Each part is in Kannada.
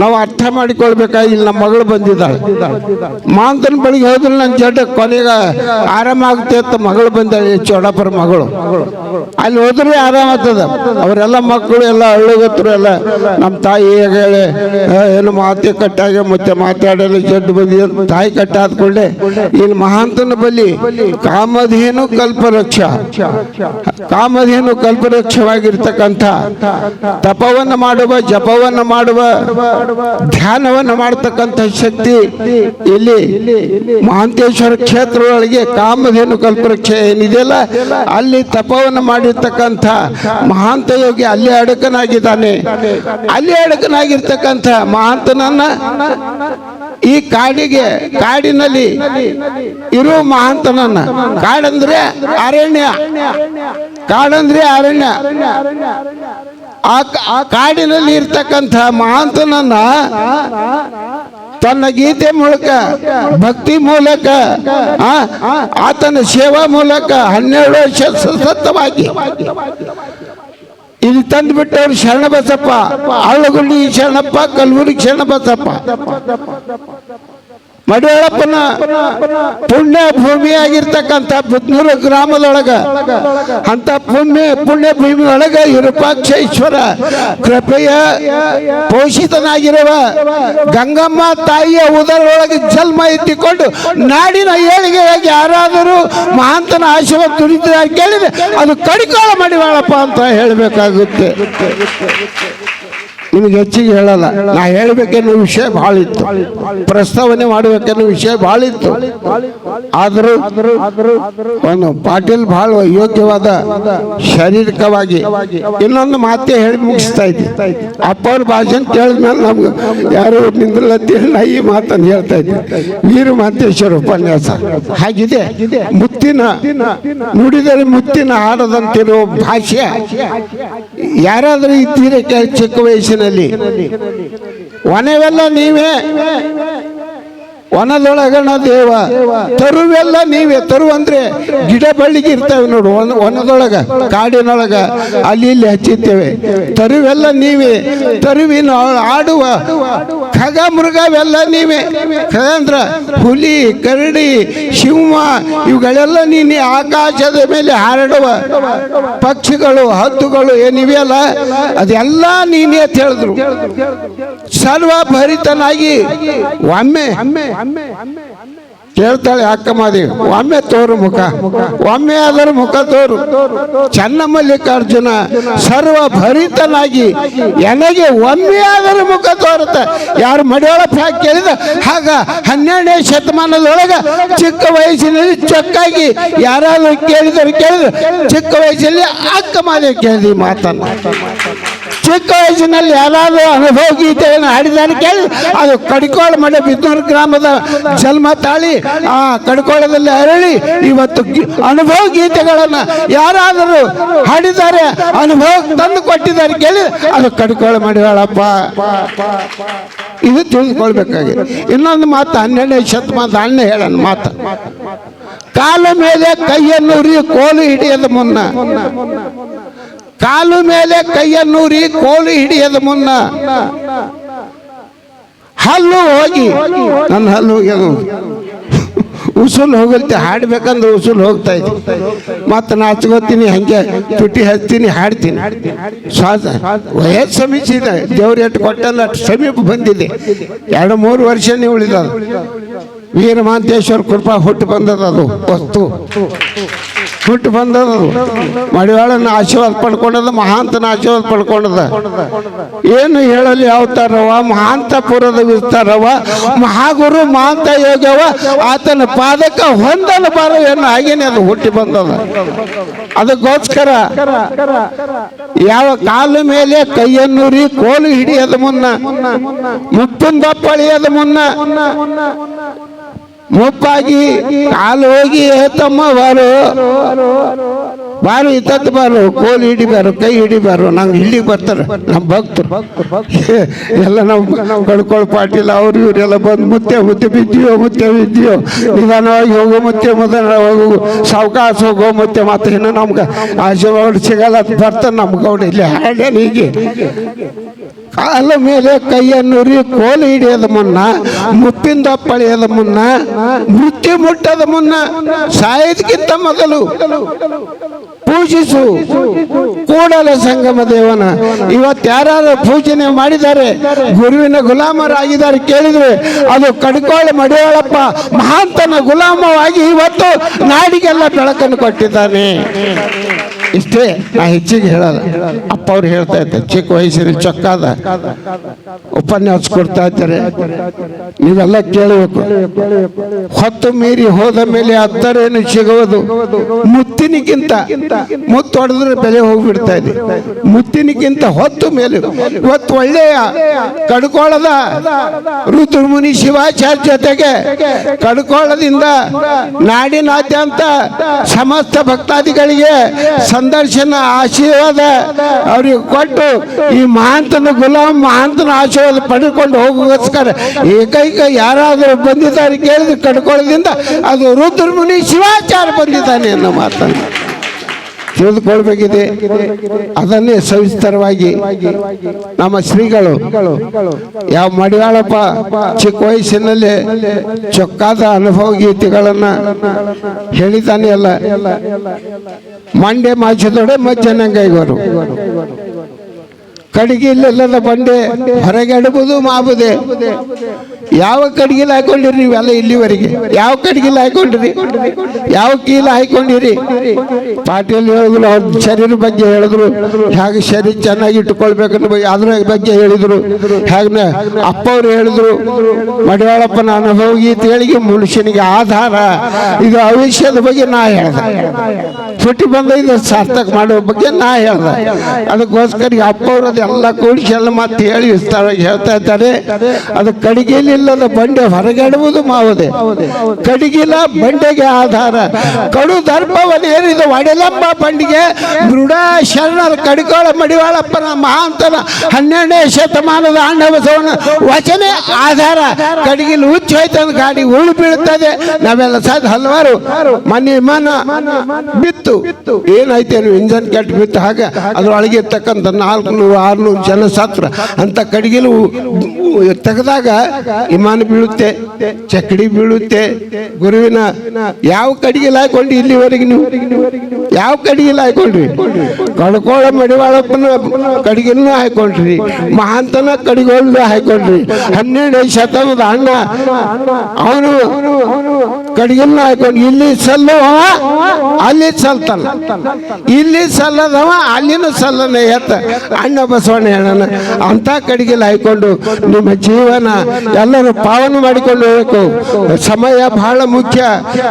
ನಾವು ಅರ್ಥ ಮಾಡಿಕೊಳ್ಬೇಕಾಗಿ ನಮ್ಮ ಮಗಳು ಬಂದಿದ್ದಾಳೆ. ಮಾಂತನ ಬಳಿಗೆ ಹೋದ್ರೆ ನನ್ನ ಜಡ್ಡ ಕೊನೆಗೆ ಆರಾಮಾಗುತ್ತೆ ಅಂತ ಮಗಳು ಬಂದಾಳೆ ಚೌಡಪ್ಪರ ಮಗಳು. ಅಲ್ಲಿ ಹೋದ್ರೆ ಆರಾಮ ಆಗ್ತದ. ಅವರೆಲ್ಲ ಮಕ್ಕಳು ಎಲ್ಲ ಹಳ್ಳಿಗತ್ತರು ಎಲ್ಲ ನಮ್ಮ ತಾಯಿ ಹೇಗೆ ಏನು ಮಾತೆ ಕಟ್ಟಾಗ ಮತ್ತೆ ಮಾತಾಡಲು ಜಡ್ಡು ಬಂದಿ ತಾಯಿ ಕಟ್ಟಾದ್ಕೊಂಡೆ. ಇಲ್ಲಿ ಮಹಾಂತನ ಬಲಿ ಕಾಮಧೇನು ಕಲ್ಪವೃಕ್ಷ. ಕಾಮಧೇನು ಕಲ್ಪವೃಕ್ಷವಾಗಿರ್ತಕ್ಕಂಥ ತಪವನ್ನು ಮಾಡುವ, ಜಪವನ್ನು ಮಾಡುವ ಧ್ಯಾನವನ್ನು ಮಾಡತಕ್ಕಂಥ ಶಕ್ತಿ ಇಲ್ಲಿ ಮಹಾಂತೇಶ್ವರ ಕ್ಷೇತ್ರದೊಳಗೆ ಕಾಮಧೇನು ಕಲ್ಪವೃಕ್ಷ ಏನಿದೆಯಲ್ಲ, ಅಲ್ಲಿ ತಪವನ್ನು ಮಾಡಿರ್ತಕ್ಕಂಥ ಮಹಾಂತ ಯೋಗಿ ಅಲ್ಲಿ ಅಡಕನಾಗಿದ್ದಾನೆ. ಅಲ್ಲಿ ಅಡಕನಾಗಿರ್ತಕ್ಕಂಥ ಮಹಾಂತನನ್ನ ಈ ಕಾಡಿಗೆ, ಕಾಡಿನಲ್ಲಿ ಇರುವ ಮಹಾಂತನನ್ನ, ಕಾಡಂದ್ರೆ ಅರಣ್ಯ ಕಾಡಂದ್ರೆ ಅರಣ್ಯ. ಆ ಕಾಡಿನಲ್ಲಿ ಇರ್ತಕ್ಕಂಥ ಮಹಾಂತನನ್ನ ತನ್ನ ಗೀತೆ ಮೂಲಕ, ಭಕ್ತಿ ಮೂಲಕ ಆತನ ಸೇವಾ ಮೂಲಕ ಹನ್ನೆರಡು ವರ್ಷ ಸತತವಾಗಿ ಇಲ್ಲಿ ತಂದು ಬಿಟ್ಟವ್ರು ಶರಣಬಸಪ್ಪ ಅಳ್ಳಗುಂಡಿ ಶರಣಪ್ಪ, ಕಲ್ಬುರ್ಗಿ ಶರಣಬಸಪ್ಪ. ಮಡಿಯಳಪ್ಪನ ಪುಣ್ಯ ಭೂಮಿಯಾಗಿರ್ತಕ್ಕಂತ ಬುದ್ನೂರು ಗ್ರಾಮದೊಳಗ ಅಂತ ಭೂಮಿ ಪುಣ್ಯ ಭೂಮಿ ಒಳಗ ವಿರೂಪಾಕ್ಷೇಶ್ವರ ಕೃಪೆಯ ಪೋಷಿತನಾಗಿರುವ ಗಂಗಮ್ಮ ತಾಯಿಯ ಉದರೊಳಗೆ ಜನ್ಮ ಎತ್ತಿಕೊಂಡು ನಾಡಿನ ಏಳಿಗೆಯಾಗಿ ಯಾರಾದರೂ ಮಹಾಂತನ ಆಶೀರ್ವಾದ ದುಡಿದ ಕೇಳಿದ್ರೆ ಅದು ಕಡಿಕಾಳ ಮಡಿವಾಳಪ್ಪ ಅಂತ ಹೇಳಬೇಕಾಗುತ್ತೆ. ನಿಮಗೆ ಹೆಚ್ಚಿಗೆ ಹೇಳಲ್ಲ. ನಾ ಹೇಳಬೇಕೆನ್ನುವ ವಿಷಯ ಭಾಳ ಇತ್ತು ಪ್ರಸ್ತಾವನೆ ಮಾಡ್ಬೇಕನ್ನೋ ವಿಷಯ ಭಾಳ ಇತ್ತು ಆದರೂ ಒಂದು ಪಾಟೀಲ್ ಬಹಳ ಯೋಗ್ಯವಾದ ಶಾರೀರಿಕವಾಗಿ ಇನ್ನೊಂದು ಮಾತೇ ಹೇಳಿ ಮುಗಿಸ್ತಾ ಇದ್ದೆ. ಅಪ್ಪ ಅವ್ರ ಕೇಳಿದ ಕೇಳಿದ್ಮೇಲೆ ನಮ್ಗೆ ಯಾರು ನಿಂದ್ರಲ್ಲ ಅಂತೇಳಿ ನಾ ಈ ಮಾತನ್ನು ಹೇಳ್ತಾ ಇದ್ದೆ. ವೀರ ಮಹಂತೇಶ್ವರ ಉಪನ್ಯಾಸ. ಹಾಗಿದೆ. ಮುತ್ತಿನ ನುಡಿದರೆ ಮುತ್ತಿನ ಹಾಡದಂತಿರುವ ಭಾಷೆ. ಯಾರಾದರೂ ಈ ತೀರಕ್ಕೆ ಚಿಕ್ಕ ವಯಸ್ಸಿನಲ್ಲಿ ಒನವೆಲ್ಲ ನೀವೇ. ಒಣದೊಳಗಣ ದೇವ. ತರುವೆಲ್ಲ ನೀವೇ. ತರು ಅಂದ್ರೆ ಗಿಡ ಬಳ್ಳಿಗೆ ಇರ್ತವೆ ನೋಡು ವನದೊಳಗ ಕಾಡಿನೊಳಗ. ಅಲ್ಲಿ ಇಲ್ಲಿ ಹಚ್ಚಿರ್ತೇವೆ. ತರುವೆಲ್ಲ ನೀವೇ. ತರುವಿನ ಆಡುವ ಖಗ ಮೃಗವೆಲ್ಲ ನೀವೇ. ಅಂದ್ರ ಹುಲಿ, ಕರಡಿ, ಸಿಂಹ, ಇವುಗಳೆಲ್ಲ ನೀನು ಆಕಾಶದ ಮೇಲೆ ಹಾರಡುವ ಪಕ್ಷಿಗಳು, ಹದ್ದುಗಳು ಏನಿವೆಯಲ್ಲ, ಅದೆಲ್ಲ ನೀನೇ ಅಂತ ಹೇಳಿದ್ರು. ಸರ್ವಭರಿತನಾಗಿ ಒಮ್ಮೆ ಕೇಳ್ತಾಳೆ ಅಕ್ಕಮಾದಿ ಒಮ್ಮೆ ತೋರು ಮುಖ. ಒಮ್ಮೆ ಅದರ ಮುಖ ತೋರು. ಚನ್ನಮಲ್ಲಿಕಾರ್ಜುನ ಸರ್ವಭರಿತನಾಗಿ ಎನಗೆ ಒಮ್ಮೆ ಅದರ ಮುಖ ತೋರುತ್ತೆ. ಯಾರು ಮಡಿಯೊಳ ಫ್ಯಾಕ್ ಕೇಳಿದ? ಹಾಗ ಹನ್ನೆರಡನೇ ಶತಮಾನದೊಳಗ ಚಿಕ್ಕ ವಯಸ್ಸಿನಲ್ಲಿ ಚೊಕ್ಕಾಗಿ ಯಾರಾದರೂ ಕೇಳಿದರು ಕೇಳಿದ್ರು, ಚಿಕ್ಕ ವಯಸ್ಸಲ್ಲಿ ಅಕ್ಕ ಮಾದೇ ಕೇಳಿದ್ವಿ ಮಾತನ್ನ. ಚಿಕ್ಕ ವಯಸ್ಸಿನಲ್ಲಿ ಯಾರಾದರೂ ಅನುಭವ ಗೀತೆಯನ್ನು ಹಾಡಿದಾನೆ ಕೇಳಿ, ಅದು ಕಡಿಕೋಳ ಮಡೆ ಬಿದ್ದೂರು ಗ್ರಾಮದ ಜನ್ಮ ತಾಳಿ, ಆ ಕಡಿಕೋಳದಲ್ಲಿ ಅರಳಿ, ಇವತ್ತು ಅನುಭವ ಗೀತೆಗಳನ್ನು ಯಾರಾದರೂ ಹಾಡಿದ್ದಾರೆ, ಅನುಭವ ತಂದು ಕೊಟ್ಟಿದ್ದಾರೆ ಕೇಳಿ, ಅದು ಕಡಿಕೋಳ ಮಾಡಿದಾಳಪ್ಪ ಇದು ತಿಳಿದುಕೊಳ್ಬೇಕಾಗಿದೆ. ಇನ್ನೊಂದು ಮಾತು, ಹನ್ನೆರಡನೇ ಶತಮಾನದ ಅಣ್ಣ ಹೇಳೋಣ ಮಾತು. ಕಾಲ ಮೇಲೆ ಕೈಯನ್ನೂರಿ ಕೋಲು ಹಿಡಿಯದ ಮುನ್ನ. ಕಾಲು ಮೇಲೆ ಕೈಯನ್ನೂರಿ ಕೋಲು ಹಿಡಿಯದ ಮುನ್ನ ಹಲ್ಲು ಹೋಗಿ. ನನ್ನ ಹಲ್ಲು ಹೋಗ್ಯದ. ಉಸುಲ್ ಹೋಗುತ್ತೆ ಹಾಡ್ಬೇಕಂದ್ರೆ ಉಸುಲ್ ಹೋಗ್ತಾ ಇದ್ದೆ ಮತ್ತೆ ನಾಚ್ಕೋತೀನಿ ಹಂಗೆ, ತುಟಿ ಹಚ್ತೀನಿ, ಹಾಡ್ತೀನಿ. ಶ್ವಾಸ ವಯಸ್ಸು ಸಮೀಪಿಸಿದೆ ದೇವ್ರ ಎಟ್ಟು ಕೊಟ್ಟಲ್ಲ ಸಮೀಪ ಬಂದಿದೆ. ಎರಡು, ಮೂರು ವರ್ಷನೇ ಉಳಿದದು. ವೀರ ಮಹಾಂತೇಶ್ವರ ಕೃಪಾ ಹುಟ್ಟು ಬಂದದ ಅದು, ವಸ್ತು. ಹುಟ್ಟು ಬಂದದು ಮಡಿವಾಳನ ಆಶೀರ್ವಾದ ಪಡ್ಕೊಂಡದ ಮಹಾಂತನ ಆಶೀರ್ವಾದ ಪಡ್ಕೊಂಡದ ಏನು ಹೇಳಲಿ ಯಾವತಾರವ ಮಹಾಂತಪುರದ ವಿಸ್ತಾರವ ಮಹಾಗುರು ಮಹಾಂತ ಯೋಗವ ಆತನ ಪಾದಕ ಹೊಂದಲು ಏನು ಹಾಗೇನೆ ಅದು ಹುಟ್ಟಿ ಬಂದದ ಅದಕ್ಕೋಸ್ಕರ ಯಾವ ಕಾಲು ಮೇಲೆ ಕೈಯನ್ನೂರಿ ಕೋಲು ಹಿಡಿಯದ ಮುನ್ನ ಮುಪ್ಪುಂದಪ್ಪಳಿಯದ ಮುನ್ನ ಮುಪ್ಪಾಗಿ ಕಾಲು ಹೋಗಿ ತಮ್ಮ ಬಾರು ಇತ್ತತ್ತು ಬಾರು ಕೋಲು ಹಿಡಿಬಾರು, ಕೈ ಹಿಡಿಬಾರು, ನಂಗೆ ಇಲ್ಲಿಗೆ ಬರ್ತಾರೆ ನಮ್ಮ ಭಕ್ತರು. ಎಲ್ಲ ನಾವು ಕಳ್ಕೊಳ್ಳೋ ಪಾಟೀಲ್ ಅವ್ರು ಇವರೆಲ್ಲ ಬಂದು ಮುತ್ತೆ ಮುತ್ತೆ ಬಿದ್ದೀವೋ ಮುತ್ತೆ ಬಿದ್ದೀಯೋ, ನಿಧಾನವಾಗಿ ಹೋಗೋ ಮುತ್ತೆ ಮೊದಲ ಹೋಗು ಸಾವಕಾಶ ಹೋಗೋ ಮುತ್ತೆ ಮತ್ತೆ ಇನ್ನು ನಮ್ಗೆ ಆಶೀರ್ವಾದ ಸಿಗಲ್ಲ ಬರ್ತಾನೆ ನಮ್ಮ ಗೌಡ ಇಲ್ಲಿ ಹಾಡೇನು ಹೀಗೆ. ಕಾಲ ಮೇಲೆ ಕೈಯನ್ನೂರಿ ಕೋಲು ಹಿಡಿಯೋದ ಮುನ್ನ, ಮುಪ್ಪಿಂದ ಪಳೆಯದ ಮುನ್ನ, ಮೃತ್ಯು ಮುಟ್ಟದ ಮುನ್ನ, ಸಾಯೋದಕ್ಕಿಂತ ಮೊದಲು. ಪೂಜಿಸು. ಕೂಡಲ ಸಂಗಮ ದೇವನ. ಇವತ್ತು ಯಾರು ಪೂಜನೆ ಮಾಡಿದ್ದಾರೆ, ಗುರುವಿನ ಗುಲಾಮರಾಗಿದ್ದಾರೆ ಕೇಳಿದ್ರೆ ಅದು ಕಡ್ಕೊಳ್ಳಿ ಮಡಿವಾಳಪ್ಪ, ಮಹಾಂತನ ಗುಲಾಮವಾಗಿ ಇವತ್ತು ನಾಡಿಗೆಲ್ಲ ಬೆಳಕನ್ನು ಕೊಟ್ಟಿದ್ದಾನೆ. ಇಷ್ಟೇ ನಾ ಹೆಚ್ಚಿಗೆ ಹೇಳಲ್ಲ. ಅಪ್ಪ ಅವ್ರು ಹೇಳ್ತಾ ಇದ್ದಾರೆ ಚಿಕ್ಕ ವಯಸ್ಸಿನ ಚೊಕ್ಕಾದ ಉಪನ್ಯಾಸ ಕೊಡ್ತಾ ಇದ್ದಾರೆ. ನೀವೆಲ್ಲ ಕೇಳಬೇಕು. ಹೊತ್ತು ಮೀರಿ ಹೋದ ಮೇಲೆ ಹತ್ತರೇನು ಸಿಗುವುದು? ಮುತ್ತಿನಿಗಿಂತ ಮುತ್ತು ಹೊಡೆದ್ರೆ ಬೆಲೆ ಹೋಗ್ಬಿಡ್ತಾ ಇದೆ. ಮುತ್ತಿನಿಗಿಂತ ಹೊತ್ತು ಮೇಲೆ ಇವತ್ತು ಒಳ್ಳೆಯ ಕಡ್ಕೋಳದ ರುದ್ರಮುನಿ ಶಿವಾಚಾರ್ಯ ಜೊತೆಗೆ ಕಡ್ಕೋಳದಿಂದ ನಾಡಿನಾದ್ಯಂತ ಸಮಸ್ತ ಭಕ್ತಾದಿಗಳಿಗೆ ಸಂದರ್ಶನ ಆಶೀರ್ವಾದ ಅವ್ರಿಗೆ ಕೊಟ್ಟು ಈ ಮಹಾಂತನ ಗುಲಾಮ್ ಮಹಾಂತನ ಆಶೀರ್ವಾದ ಪಡ್ಕೊಂಡು ಹೋಗೋಸ್ಕರ ಏಕೈಕ ಯಾರಾದರೂ ಬಂದಿದ್ದಾರೆ ಕೇಳಿದ್ರೆ ಕಡ್ಕೊಳ್ಳೋದ್ರಿಂದ ಅದು ರುದ್ರಮುನಿ ಶಿವಾಚಾರ ಬಂದಿದ್ದಾನೆ ಅನ್ನೋ ಮಾತನ್ನು. ತಿಳಿದುಕೊಳ್ಬೇಕಿದೆ. ಅದನ್ನೇ ಸವಿಸ್ತರವಾಗಿ ನಮ್ಮ ಶ್ರೀಗಳು. ಯಾವ ಮಡಿವಾಳಪ್ಪ ಚಿಕ್ಕ ವಯಸ್ಸಿನಲ್ಲಿ ಚೊಕ್ಕಾದ ಅನುಭವ ಗೀತೆಗಳನ್ನ ಹೇಳಿದ್ದಾನೆ ಅಲ್ಲ. ಮಂಡ್ಯ ಮಾಚದೊಡೆ ಮಜ್ಜನಂಗೈಗವರು ಕಡಿಗಿಲ್ಲದ ಬಂಡೆ ಹೊರಗೆ ಅಡಬಹುದು ಮಾಬುದೆ ಯಾವ ಕಡಿಗೆಲ್ಲ ಹಾಕೊಂಡಿರಿ ನೀವೆಲ್ಲ ಇಲ್ಲಿವರೆಗೆ? ಯಾವ ಕಡಿಗೆಲ್ಲ ಹಾಕೊಂಡಿರಿ? ಯಾವ ಕೀಲ ಹಾಕೊಂಡಿರಿ? ಪಾಟೀಲ್ ಹೇಳಿದ್ರು, ಅವ್ರ ಶರೀರ ಬಗ್ಗೆ ಹೇಳಿದ್ರು. ಹೇಗೆ ಶರೀರ ಚೆನ್ನಾಗಿ ಇಟ್ಟುಕೊಳ್ಬೇಕನ್ನ ಬಗ್ಗೆ ಅದ್ರ ಬಗ್ಗೆ ಹೇಳಿದ್ರು. ಹೇಗೆ ಅಪ್ಪ ಅವ್ರು ಹೇಳಿದ್ರು ಮಡಿವಾಳಪ್ಪನ ಹೋಗಿ ತೇಳಿಗೆ ಮನುಷ್ಯನಿಗೆ ಆಧಾರ. ಇದು ಅವಿಷ್ಯದ ಬಗ್ಗೆ ನಾ ಹೇಳ್ದೆ. ಸುಟ್ಟಿ ಬಂದ ಇದು ಸಾರ್ಥಕ ಮಾಡೋ ಬಗ್ಗೆ ನಾ ಹೇಳ್ದೆ. ಅದಕ್ಕೋಸ್ಕರ ಅಪ್ಪ ಅದೆಲ್ಲ ಕೂಡಿಸಿ ಎಲ್ಲ ಮತ್ತೆ ಹೇಳಿ ವಿಸ್ತಾರ ಹೇಳ್ತಾ ಇದ್ದಾರೆ. ಅದು ಕಡಿಗೆಲಿಲ್ಲದ ಬಂಡೆ ಹೊರಗೆಡುವುದು ಮಾವದೆ. ಕಡಿಗಿಲ ಬಂಡೆಗೆ ಆಧಾರ. ಕಡು ದರ್ಪವನ್ನೇರಿದ ಒಡೆಲಂಬ ಬಂಡಿಗೆ ಮೃಡ ಶರಣರ ಕಡಿಕೋಳ ಮಡಿವಾಳಪ್ಪನ ಮಹಾಂತನ ಹನ್ನೆರಡನೇ ಶತಮಾನದ ಆಂಡವಸವನ ವಚನೆ ಆಧಾರ. ಕಡಿಗಿಲು ಹುಚ್ಚು ಹೋಯ್ತಂದ ಗಾಡಿ ಉಳು ಬೀಳುತ್ತದೆ. ನಾವೆಲ್ಲ ಸದ್ ಹಲವಾರು ಮನೆ ಮನ ಬಿತ್ತು. ಏನಾಯ್ತೇನು ಏನು ಇಂಜನ್ ಕೆಟ್ಟು ಬಿತ್ತು ಹಾಗೆ? ಅದ್ರೊಳಗೆ ಇರ್ತಕ್ಕಂಥ ನಾಲ್ಕುನೂರು ಆರುನೂರು ಜನ ಸತ್ರ ಅಂತ ಕಡಿಗೆಲು ತೆಗೆದಾಗ ವಿಮಾನ ಬೀಳುತ್ತೆ ಚಕ್ಕಡಿ ಬೀಳುತ್ತೆ, ಗುರುವಿನ ಯಾವ ಕಡೆಗೆ ಲಾಯ್ಕೊಂಡು ಇಲ್ಲಿವರೆಗೆ ನೀವು? ಯಾವ ಕಡೆಗೆ ಲಾಯ್ಕೊಂಡ್ರಿ ಕಡ್ಕೋಳ ಮಡಿವಾಳಪ್ಪನ ಕಡಿಗೆನೂ ಹಾಕೊಂಡ್ರಿ, ಮಹಾಂತನ ಕಡಿಗೋಳ್ನ ಹಾಕೊಂಡ್ರಿ, ಹನ್ನೆರಡು ಶತಮಾನದ ಅಣ್ಣ, ಅವನು ಕಡಿಗೆಲ್ಲ ಹಾಕೊಂಡು, ಇಲ್ಲಿ ಸಲ್ಲುವ, ಅಲ್ಲಿ ಸಲ್ತಲ್ಲ ಇಲ್ಲಿ ಸಲ್ಲದವ, ಅಲ್ಲಿನೂ ಸಲ್ಲನ ಎತ್ತ. ಅಣ್ಣ ಬಸವಣ್ಣ ಹೇಳೋಣ ಅಂತ ಕಡೆಗೆ ಲಾಯ್ಕೊಂಡು ನಿಮ್ಮ ಜೀವನ ಎಲ್ಲರೂ ಪಾವನ ಮಾಡಿಕೊಂಡು ಹೋಗಬೇಕು. ಸಮಯ ಬಹಳ ಮುಖ್ಯ.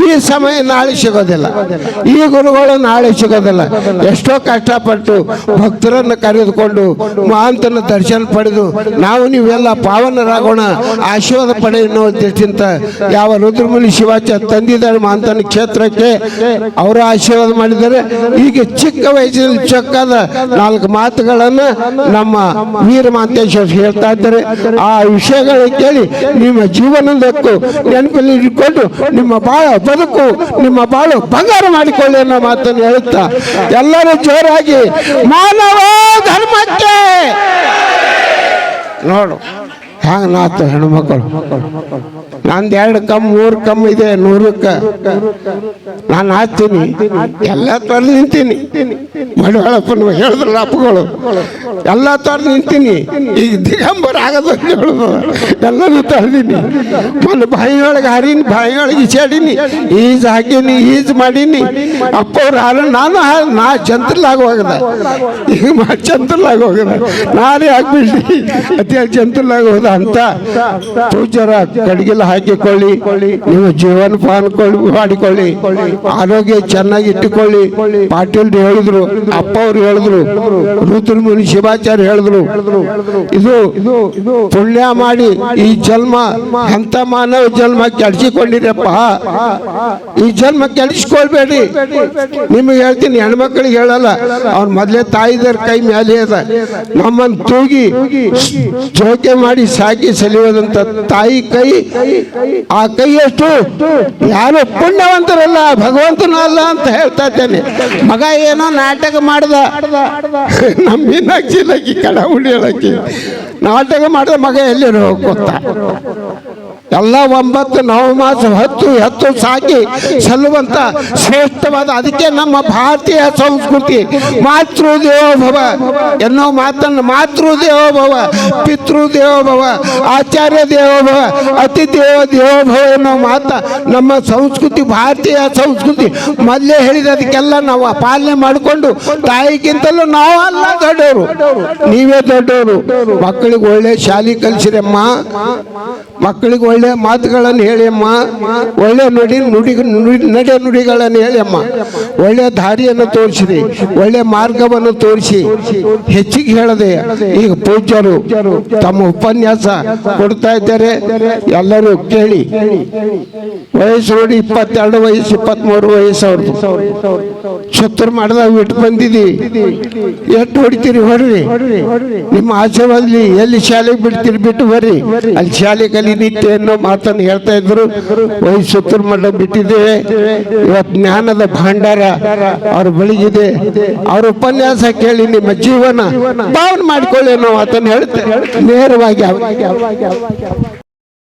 ಈ ಸಮಯ ನಾಳೆ ಸಿಗೋದಿಲ್ಲ. ಈ ಗುರುಗಳು ನಾಳೆ ಸಿಗೋದಿಲ್ಲ. ಎಷ್ಟೋ ಕಷ್ಟಪಟ್ಟು ಭಕ್ತರನ್ನು ಕರೆದುಕೊಂಡು ಮಹಾಂತನ ದರ್ಶನ ಪಡೆದು ನಾವು ನೀವೆಲ್ಲ ಪಾವನರಾಗೋಣ, ಆಶೀರ್ವಾದ ಪಡೆ ಎನ್ನುವ ದೃಷ್ಟಿಯಿಂದ ಯಾವ ರುದ್ರಮುನಿ ಶಿವಾಚಾರ್ಯ ತಂದಿದ್ದಾರೆ ಮಹಾಂತನ ಕ್ಷೇತ್ರಕ್ಕೆ. ಅವರು ಆಶೀರ್ವಾದ ಮಾಡಿದ್ದಾರೆ. ಈಗ ಚಿಕ್ಕ ವಯಸ್ಸಿನಲ್ಲಿ ಚೊಕ್ಕಾದ ನಾಲ್ಕು ಮಾತುಗಳನ್ನು ನಮ್ಮ ವೀರ ಮಹಾಂತೇಶ್ವರ ಹೇಳ್ತಾ ಇದ್ದಾರೆ. ಆ ವಿಷಯಗಳ ಕೇಳಿ ನಿಮ್ಮ ಜೀವನದಕ್ಕೂ ನೆನಪಲ್ಲಿ ಇಟ್ಕೊಂಡು ನಿಮ್ಮ ಬಾಳ ಬದುಕು, ನಿಮ್ಮ ಬಾಳು ಬಂಗಾರ ಮಾಡಿಕೊಳ್ಳಿ ಅನ್ನೋ ಮಾತನ್ನು ಹೇಳುತ್ತಾ, ಎಲ್ಲರೂ ಜೋರಾಗಿ ಮಾನವ ಧರ್ಮಕ್ಕೆ. ನೋಡು. ಹ್ಯಾಂಗ ನಾತು ಹೆಣ್ಮಕ್ಳು. ನಂದು ಎರಡು ಕಮ್, ಮೂರು ಕಮ್ ಇದೆ, ನೂರಕ್ಕೆ. ನಾನು ಹಾಕ್ತೀನಿ. ಎಲ್ಲ ತೊರೆದು ನಿಂತೀನಿ. ಮಡಿವಾಳಪ್ಪನ ಹೇಳಿದ್ರಲ್ಲ ಅಪ್ಪಗಳು. ಎಲ್ಲ ತೊರೆದು ನಿಂತೀನಿ. ಈಗ ದಿಗಂಬರ ಆಗದು ಅಂತ ಹೇಳಿದ್ರು ಎಲ್ಲನೂ ಮೊನ್ನೆ ಬಾಯಿಯೊಳಗೆ ಹಾರೀನಿ, ಬಾಯಿಯೊಳಗೆ ಈಚಾಡೀನಿ ಈಜು ಹಾಕೀನಿ ಈಜು ಮಾಡೀನಿ. ಅಪ್ಪವ್ರು ಹಾಲ ನಾನು ನಾ ಚಂತ್ರಲಾಗ ಹೋಗದ. ಈಗ ಚಂತ್ರಲಾಗ ಹೋಗದ. ನಾನೇ ಹಾಕ್ಬಿಟ್ಟು ಅತಿ ಚಂತ್ರಲಾಗ ಹೋದ? ಅಂತ ಪೂಜ್ಯರ ಕಡಿಗೆಲ್ಲ ಹಾಕಿಕೊಳ್ಳಿ. ನೀವು ಜೀವನ ಪಾನ್ ಮಾಡಿಕೊಳ್ಳಿ. ಆರೋಗ್ಯ ಚೆನ್ನಾಗಿ ಇಟ್ಟುಕೊಳ್ಳಿ. ಪಾಟೀಲ್ ಹೇಳಿದ್ರು ಅಪ್ಪ ಅವ್ರು ಹೇಳಿದ್ರು, ರುದ್ರ ಮುನಿ ಶಿವಾಚಾರ್ಯ ಹೇಳಿದ್ರು. ಇದು ಇದು ಪುಣ್ಯ ಮಾಡಿ ಈ ಜನ್ಮ ಅಂತ ಮಾನವ ಜನ್ಮ ಕೆಡಿಸಿಕೊಂಡಿರಪ್ಪ ಈ ಜನ್ಮ ಕೆಡಿಸ್ಕೊಳ್ಬೇಡಿ ನಿಮಗೆ ಹೇಳ್ತೀನಿ, ಹೆಣ್ಮಕ್ಳಿಗೆ ಹೇಳಲ್ಲ. ಅವ್ರ ಮೊದಲೇ ತಾಯಿದರ ಕೈ ಮೇಲೆ ಅದ. ನಮ್ಮನ್ನು ತೂಗಿ ಜೋಕೆ ಮಾಡಿ ಸಾಕಿ ಸಲಿಯುವುದಂತ ತಾಯಿ ಕೈ, ಆ ಕೈಯಷ್ಟು ಯಾರು ಪುಣ್ಯವಂತರಲ್ಲ ಭಗವಂತನ ಅಲ್ಲ ಅಂತ ಹೇಳ್ತಾ ಇದ್ದೇನೆ. ಮಗ ಏನೋ ನಾಟಕ ಮಾಡ್ದ. ನಮ್ಮ ಮೀನಾಕ್ಷಿ ಲಕ್ಕಿ ಕಡ ಉಳಿಯಲಕ್ಕಿ ನಾಟಕ ಮಾಡಿದ ಮಗ ಎಲ್ಲಿರೋ ಗೊತ್ತಾ? ಎಲ್ಲ ಒಂಬತ್ತು ನವಮಾಸ ಹತ್ತು ಹತ್ತು ಸಾಕಿ ಸಲ್ಲುವಂತ ಶ್ರೇಷ್ಠವಾದ ಅದಕ್ಕೆ ನಮ್ಮ ಭಾರತೀಯ ಸಂಸ್ಕೃತಿ ಮಾತೃ ದೇವೋಭವ ಎನ್ನೋ ಮಾತನ್ನು ಮಾತೃ ದೇವೋಭವ ಪಿತೃ ದೇವೋಭವ ಆಚಾರ್ಯ ದೇವೋಭವ ಅತಿ ದೇವ ದೇವೋಭವ ಎನ್ನೋ ಮಾತ ನಮ್ಮ ಸಂಸ್ಕೃತಿ, ಭಾರತೀಯ ಸಂಸ್ಕೃತಿ. ಮೊದಲೇ ಹೇಳಿದ ಅದಕ್ಕೆಲ್ಲ ನಾವು ಪಾಲನೆ ಮಾಡಿಕೊಂಡು ತಾಯಿಗಿಂತಲೂ ನಾವು ಅಲ್ಲ ದೊಡ್ಡವರು. ನೀವೇ ದೊಡ್ಡವರು. ಮಕ್ಕಳಿಗೆ ಒಳ್ಳೆ ಶಾಲೆ ಕಲಿಸಿರಮ್ಮ ಮಕ್ಕಳಿಗೆ ಒಳ್ಳೆ ಮಾತುಗಳನ್ನು ಹೇಳಿ ಅಮ್ಮ ಒಳ್ಳೆ ನುಡಿ ನುಡಿ ನುಡಿ ನಡೆ ನುಡಿಗಳನ್ನು ಹೇಳಿ ಅಮ್ಮ ಒಳ್ಳೆ ದಾರಿಯನ್ನು ತೋರಿಸಿರಿ. ಒಳ್ಳೆ ಮಾರ್ಗವನ್ನು ತೋರಿಸಿ. ಹೆಚ್ಚಿಗೆ ಹೇಳದೆ ಈಗ ಪೂಜ್ಯರು ತಮ್ಮ ಉಪನ್ಯಾಸ ಕೊಡ್ತಾ ಇದ್ದಾರೆ. ಎಲ್ಲರೂ ಕೇಳಿ. ವಯಸ್ಸು ನೋಡಿ ಇಪ್ಪತ್ತೆರಡು ವಯಸ್ಸು ಇಪ್ಪತ್ತ್ಮೂರು ವಯಸ್ಸು ಅವ್ರದ್ದು. ಶತ್ರು ಮಾಡಿದಾಗ ಬಿಟ್ಟು ಬಂದಿದ್ದೀವಿ ಎಷ್ಟು ಹೊಡಿತೀರಿ? ಹೊಡ್ರಿ. ನಿಮ್ಮ ಆಶೀರ್ವಾದಲಿ ಎಲ್ಲಿ ಶಾಲೆಗೆ ಬಿಡ್ತೀರಿ? ಬಿಟ್ಟು ಬರ್ರಿ. ಅಲ್ಲಿ ಶಾಲೆ ಕಲಿ ನಿತ್ಯ ಅನ್ನೋ ಮಾತನ್ನು ಹೇಳ್ತಾ ಇದ್ರು ವಯಸ್ಸು ಮಠ ಬಿಟ್ಟಿದ್ದೇವೆ ಇವತ್ತು ಜ್ಞಾನದ ಭಾಂಡಾರ ಅವ್ರ ಬಳಿಗಿದೆ. ಅವ್ರ ಉಪನ್ಯಾಸ ಕೇಳಿ ನಿಮ್ಮ ಜೀವನ ಭಾವನೆ ಮಾಡ್ಕೊಳ್ಳಿ ಅನ್ನೋ ಮಾತನ್ನು ಹೇಳ್ತಾರೆ ನೇರವಾಗಿ